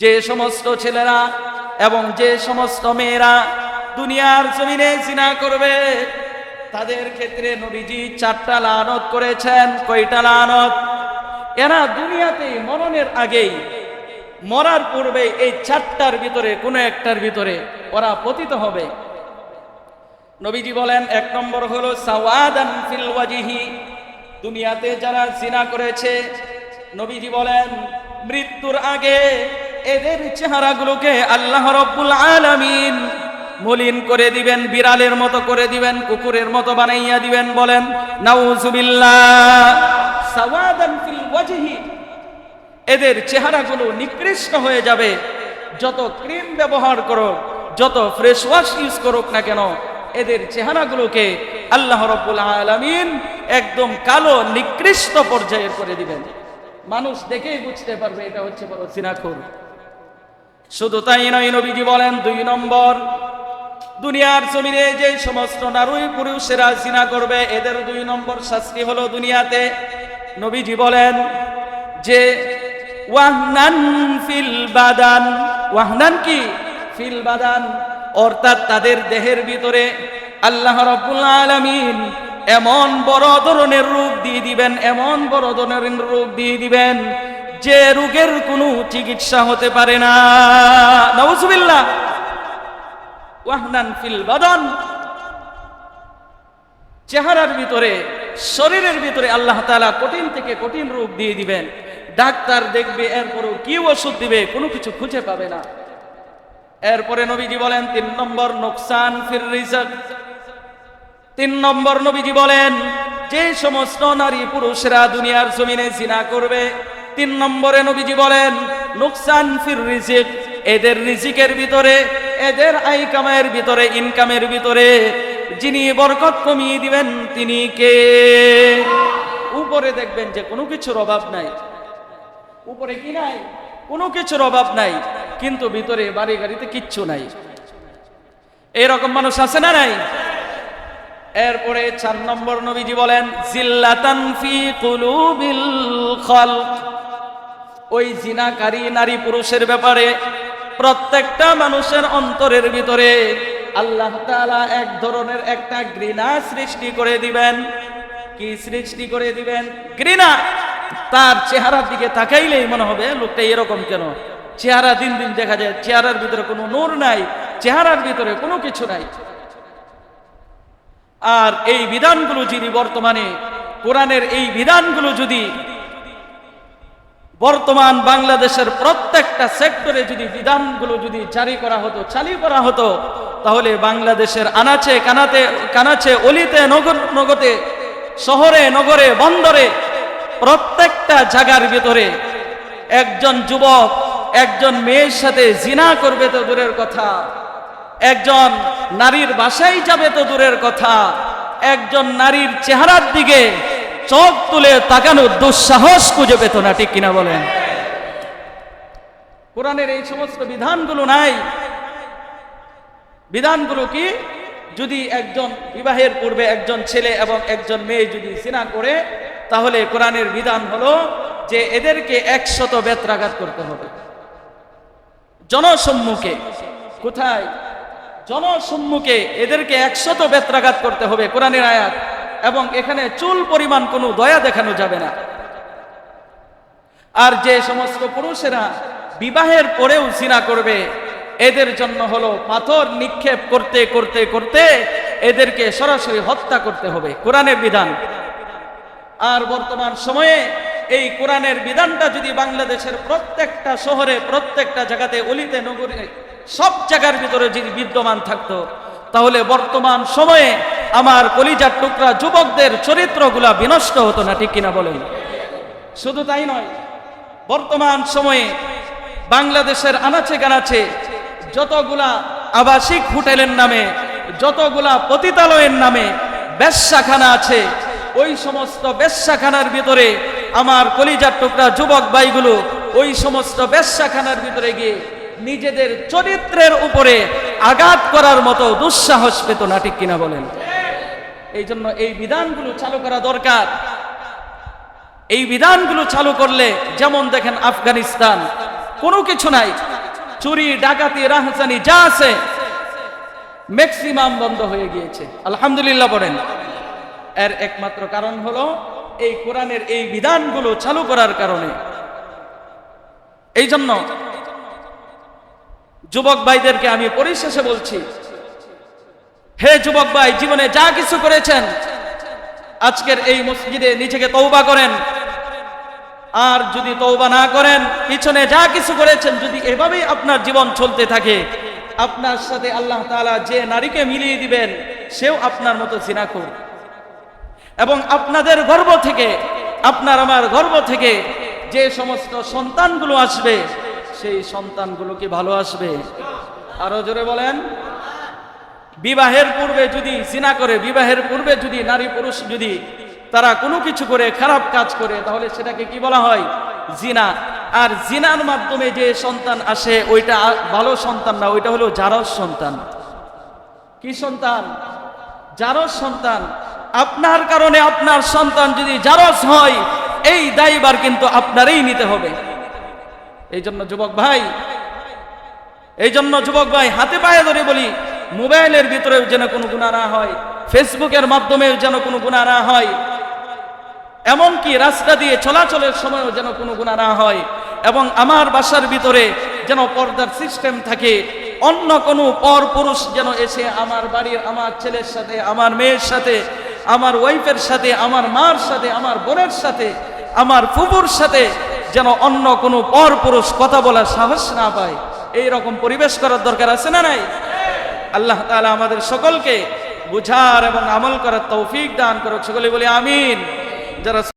যে সমস্ত ছেলেরা এবং যে সমস্ত মেয়েরা দুনিয়ার জমিনে জিনা করবে, তাদের ক্ষেত্রে নবীজি চারটা লানত করেছেন। কয়টা লানত? এরা দুনিয়াতে মরণের আগেই, মরার পূর্বে এই চারটার ভিতরে, কোনো একটার ভিতরে ওরা পতিত হবে। নবীজি বলেন, এক নম্বর হলো ওয়াজিহি। দুনিয়াতে যারা জিনা করেছে, নবীজি বলেন, মৃত্যুর আগে এদের চেহারাগুলোকে আল্লাহ রব্বুল আলামিন মলিন করে দিবেন, বিড়ালের মতো করে দিবেন, কুকুরের মতো বানাইয়া দিবেন, বলেন, নাউজুবিল্লাহ, সাওয়াদান ফিল ওয়াজহি। এদের চেহারাগুলো নিকৃষ্ট হয়ে যাবে। যত ক্রিম ব্যবহার করো, যত ফ্রেশ ওয়াশ ইউজ করুক না কেন, এদের চেহারাগুলোকে আল্লাহ রব্বুল আলামিন একদম কালো, নিকৃষ্ট পর্যায়ের করে দিবেন। মানুষ দেখেই বুঝতে পারবে এটা হচ্ছে বড় সিনাখুর। শুধু তাই নয়, নবীজি বলেন, দুই নম্বর, দুনিয়ার জমিনে যে সমস্ত নারী পুরুষেরা জিনা করবে, এদের দুই নম্বর শাস্তি হলো দুনিয়াতে। নবীজি বলেন যে, ওয়াহনান ফিল বাদান, ওয়াহনান কি? ফিল বাদান, অর্থাৎ তাদের দেহের ভিতরে আল্লাহ রাব্বুল আলামিন এমন বড় ধরনের রূপ দিয়ে দিবেন, এমন বড় ধরনের রূপ দিয়ে দিবেন যে রোগের কোনো চিকিৎসা হতে পারে না। ফিল বাদান। চেহারার ভিতরে, শরীরের ভিতরে আল্লাহ তাআলা কঠিন থেকে কঠিন রোগ দিয়ে দিবেন। ডাক্তার দেখবে, এরপরও কি ওষুধ দিবে, কোনো কিছু খুঁজে পাবে না। এরপরে নবীজি বলেন, তিন নম্বর নোকসান ফির তিন নম্বর নবীজি বলেন, যে সমস্ত নারী পুরুষরা দুনিয়ার জমিনে জিনা করবে তিন নম্বরে নবীজি বলেন, নোকসান ফির রিজিক। এদের রিজিকের ভিতরে, এদের আই কামাইয়ের ভিতরে, ইনকামের ভিতরে, যিনি বরকত কমিয়ে দিবেন, তিনি কে? উপরে দেখবেন যে কোনো কিছুর অভাব নাই। উপরে কি নাই? কোনো কিছুর অভাব নাই। কিন্তু ভিতরে বাড়ি গাড়িতে কিচ্ছু নাই। এরকম মানুষ আছে না নাই? এরপরে চার নম্বর নবীজি বলেন, জিল্লাতান ফি কুলুবিল খালক। ওই জিনাকারী নারী পুরুষের ব্যাপারে প্রত্যেকটা মানুষের অন্তরের ভিতরে আল্লাহ তাআলা এক ধরনের একটা ঘৃণা সৃষ্টি করে দিবেন। কি সৃষ্টি করে দিবেন? ঘৃণা। তার চেহারার দিকে তাকাইলেই মনে হবে লোকটা এরকম কেন? চেহারা দিন দিন দেখা যায়, চেহারার ভিতরে কোনো নূর নাই, চেহারার ভিতরে কোনো কিছু নাই। আর এই বিধানগুলো যিনি বর্তমানে, কোরআনের এই বিধানগুলো যদি বর্তমান বাংলাদেশের প্রত্যেকটা সেক্টরে যদি বিধানগুলো যদি জারি করা হতো চালু করা হতো, তাহলে বাংলাদেশের আনাচে কানাতে, কানাচে অলিতে নগর, নগতে, শহরে, নগরে, বন্দরে প্রত্যেকটা জায়গার ভিতরে একজন যুবক, একজন মেয়ের সাথে জিনা করবে তো দূরের কথা, একজন নারীর বাসায় যাবে তো দূরের কথা, একজন নারীর চেহারার দিকে চোখ তুলে তাকানোর দুঃসাহস খুঁজে পেত না, ঠিক কিনা বলেন? কোরআনের এই সমস্ত বিধানগুলো নাই। বিধানগুলো কি? যদি একজন বিবাহের পূর্বে একজন ছেলে এবং একজন মেয়ে যদি সিনা করে, তাহলে কোরআনের বিধান হলো যে এদেরকে একশত বেত্রাঘাত করতে হবে। জনসম্মুখে, কোথায়? জনসম্মুখে এদেরকে একশত বেত্রাঘাত করতে হবে, কোরআনের আয়াত। এবং এখানে চুল পরিমাণ কোনো দয়া দেখানো যাবে না। আর যে সমস্ত পুরুষেরা বিবাহের পরেও জিনা করবে, এদের জন্য হলো পাথর নিক্ষেপ করতে করতে করতে এদেরকে সরাসরি হত্যা করতে হবে, কোরআনের বিধান। আর বর্তমান সময়ে এই কোরআনের বিধানটা যদি বাংলাদেশের প্রত্যেকটা শহরে, প্রত্যেকটা জায়গাতে অলিতে নগরে সব জায়গার ভিতরে যদি বিদ্যমান থাকতো, তাহলে বর্তমান সময়ে আমার কলিজার টুকরা যুবকদের চরিত্রগুলা বিনষ্ট হতো না, ঠিক কিনা বলেন? শুধু তাই নয়, বর্তমান সময়ে বাংলাদেশের আনাচে গানাচে যতগুলা আবাসিক হোটেলের নামে, যতগুলা পতিতালয়ের নামে বেশ্যাখানা আছে, ওই সমস্ত বেশ্যাখানার ভিতরে আমার কলিজার টুকরা যুবক ভাইগুলো ওই সমস্ত বেশ্যাখানার ভিতরে গিয়ে নিজেদের চরিত্রের উপরে আঘাত করার মতো দুঃসাহস পেত না, ঠিক কিনা বলেন? এই জন্য এই বিধানগুলো চালু করা দরকার। এই বিধানগুলো চালু করলে, যেমন দেখেন আফগানিস্তান, কোনো কিছু নাই। চুরি, ডাকাতি রাহসানি যা আছে ম্যাক্সিমাম বন্ধ হয়ে গিয়েছে। আলহামদুলিল্লাহ বলেন। এর একমাত্র কারণ হলো, এই কোরআনের এই বিধানগুলো চালু করার কারণে। এই জন্য যুবক ভাইদেরকে আমি পরিশেষে বলছি হে যুবক ভাই, জীবনে যা কিছু করেছেন, আজকের এই মসজিদে নিজেকে তৌবা করেন। আর যদি তৌবা না করেন, পিছনে যা কিছু করেছেন, যদি এভাবেই আপনার জীবন চলতে থাকে, আপনার সাথে আল্লাহ তাআলা যে নারীকে মিলিয়ে দিবেন, সেও আপনার মতো জিনাখোর এবং আপনাদের গর্ব থেকে, আপনার আমার গর্ব থেকে যে সমস্ত সন্তানগুলো আসবে, সেই সন্তানগুলো কি ভালো আসবে? আরও জোরে বলেন। বিবাহের পূর্বে যদি জিনা করে, বিবাহের পূর্বে যদি নারী পুরুষ যদি তারা কোনো কিছু করে, খারাপ কাজ করে, তাহলে সেটাকে কি বলা হয়? জিনা। আর জিনার মাধ্যমে যে সন্তান আসে, ওইটা ভালো সন্তান না, ওইটা হলো জারস সন্তান। কি সন্তান? জারস সন্তান। আপনার কারণে আপনার সন্তান যদি জারস হয়, এই দায়বার কিন্তু আপনারই নিতে হবে। এই জন্য যুবক ভাই এই জন্য যুবক ভাই, হাতে পায়ে ধরে বলি মোবাইলের ভিতরেও যেন কোনো গুণা না হয়, ফেসবুকের মাধ্যমেও যেন কোনো গুণা না হয়, এমনকি রাস্তা দিয়ে চলাচলের সময়ও যেন কোনো গুণা না হয়, এবং আমার বাসার ভিতরে যেন পর্দার সিস্টেম থাকে, অন্য কোনো পর পুরুষ যেন এসে আমার বাড়ির আমার ছেলের সাথে, আমার মেয়ের সাথে, আমার ওয়াইফের সাথে, আমার মার সাথে, আমার বোনের সাথে, আমার ফুবুর সাথে যেন অন্য কোনো পর পুরুষ কথা বলার সাহস না পায়। এই রকম পরিবেশ করার দরকার আছে না নাই? আল্লাহ তালা আমাদের সকলকে বুঝার এবং আমল করার তৌফিক দান করুক। সকলে বলি আমিন। যারা